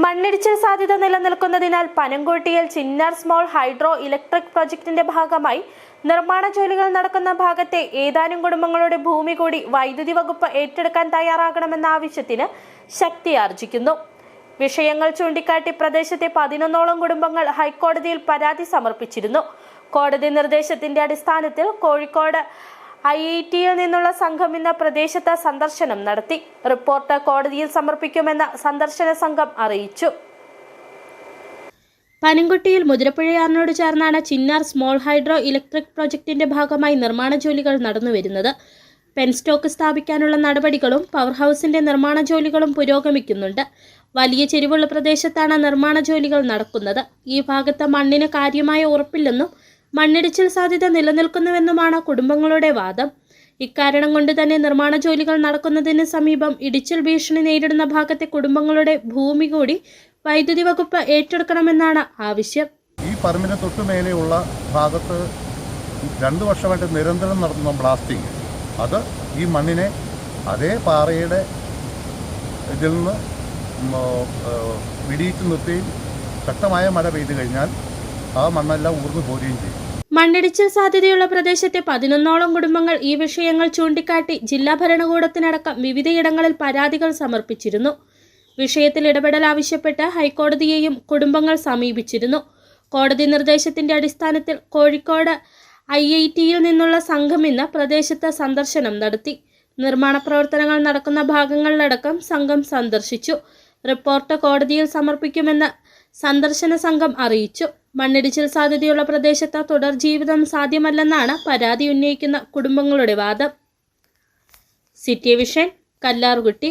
മണ്ണിടിച്ചിൽ സാധ്യത നിലനിൽക്കുന്നതിനാൽ പനങ്കോട്ടിയിൽ ചിന്നാർ സ്മോൾ ഹൈഡ്രോ ഇലക്ട്രിക് പ്രൊജക്ടിന്റെ ഭാഗമായി നിർമ്മാണ ജോലികൾ നടക്കുന്ന ഭാഗത്തെ ഏതാനും കുടുംബങ്ങളുടെ ഭൂമി കൂടി വൈദ്യുതി വകുപ്പ് ഏറ്റെടുക്കാൻ തയ്യാറാകണമെന്ന ആവശ്യത്തിന് ശക്തിയാർജിക്കുന്നു വിഷയങ്ങൾ ചൂണ്ടിക്കാട്ടി പ്രദേശത്തെ പതിനൊന്നോളം കുടുംബങ്ങൾ ഹൈക്കോടതിയിൽ പരാതി സമർപ്പിച്ചിരുന്നു. കോടതി നിർദ്ദേശത്തിന്റെ അടിസ്ഥാനത്തിൽ കോഴിക്കോട് ഐ ഐ ടിയിൽ നിന്നുള്ള സംഘം ഇന്ന് പ്രദേശത്ത് സന്ദർശനം നടത്തി. റിപ്പോർട്ട് കോടതിയിൽ സമർപ്പിക്കുമെന്ന് സന്ദർശന സംഘം അറിയിച്ചു. പനങ്കുട്ടിയിൽ മുതിരപ്പുഴയാറിനോട് ചേർന്നാണ് ചിന്നാർ സ്മോൾ ഹൈഡ്രോ ഇലക്ട്രിക് പ്രൊജക്ടിന്റെ ഭാഗമായി നിർമ്മാണ ജോലികൾ നടന്നുവരുന്നത് പെൻസ്റ്റോക്ക് സ്ഥാപിക്കാനുള്ള നടപടികളും പവർ ഹൗസിന്റെ നിർമ്മാണ ജോലികളും പുരോഗമിക്കുന്നുണ്ട്. വലിയ ചെരിവുള്ള പ്രദേശത്താണ് നിർമ്മാണ ജോലികൾ നടക്കുന്നത്. ഈ ഭാഗത്ത് മണ്ണിന് കാര്യമായ ഉറപ്പില്ലെന്നും മണ്ണിടിച്ചിൽ സാധ്യത നിലനിൽക്കുന്നുവെന്നുമാണ് കുടുംബങ്ങളുടെ വാദം. ഇക്കാരണം കൊണ്ട് തന്നെ നിർമ്മാണ ജോലികൾ നടക്കുന്നതിന് സമീപം ഇടിച്ചിൽ ഭീഷണി നേരിടുന്ന ഭാഗത്തെ കുടുംബങ്ങളുടെ ഭൂമി കൂടി വൈദ്യുതി വകുപ്പ് ഏറ്റെടുക്കണമെന്നാണ് ആവശ്യം. ഈ പറമ്പിന് തൊട്ടുമേലെയുള്ള ഭാഗത്ത് രണ്ട് വർഷമായിട്ട് നിരന്തരം നടത്തുന്ന ബ്ലാസ്റ്റിംഗ് അത് ഈ മണ്ണിനെ അതേ പാറയുടെ ഇതിൽ നിന്ന് ഏഹ്, നിർത്തുകയും ശക്തമായ മഴ പെയ്തു കഴിഞ്ഞാൽ ആ മണ്ണെല്ലാം ഊർന്നു പോരുകയും ചെയ്യും. മണ്ണിടിച്ചിൽ സാധ്യതയുള്ള പ്രദേശത്തെ പതിനൊന്നോളം കുടുംബങ്ങൾ ഈ വിഷയങ്ങൾ ചൂണ്ടിക്കാട്ടി ജില്ലാ ഭരണകൂടത്തിനടക്കം വിവിധയിടങ്ങളിൽ പരാതികൾ സമർപ്പിച്ചിരുന്നു. വിഷയത്തിൽ ഇടപെടൽ ആവശ്യപ്പെട്ട് ഹൈക്കോടതിയെയും കുടുംബങ്ങൾ സമീപിച്ചിരുന്നു. കോടതി നിർദ്ദേശത്തിന്റെ അടിസ്ഥാനത്തിൽ കോഴിക്കോട് ഐ ഐ ടിയിൽ നിന്നുള്ള സംഘം ഇന്ന് പ്രദേശത്ത് സന്ദർശനം നടത്തി. നിർമ്മാണ പ്രവർത്തനങ്ങൾ നടക്കുന്ന ഭാഗങ്ങളിലടക്കം സംഘം സന്ദർശിച്ചു. റിപ്പോർട്ട് കോടതിയിൽ സമർപ്പിക്കുമെന്ന് സന്ദർശന സംഘം അറിയിച്ചു. മണ്ണിടിച്ചിൽ സാധ്യതയുള്ള പ്രദേശത്ത് തുടർ ജീവിതം സാധ്യമല്ലെന്നാണ് പരാതി ഉന്നയിക്കുന്ന കുടുംബങ്ങളുടെ വാദം. City vision Kallarkutty.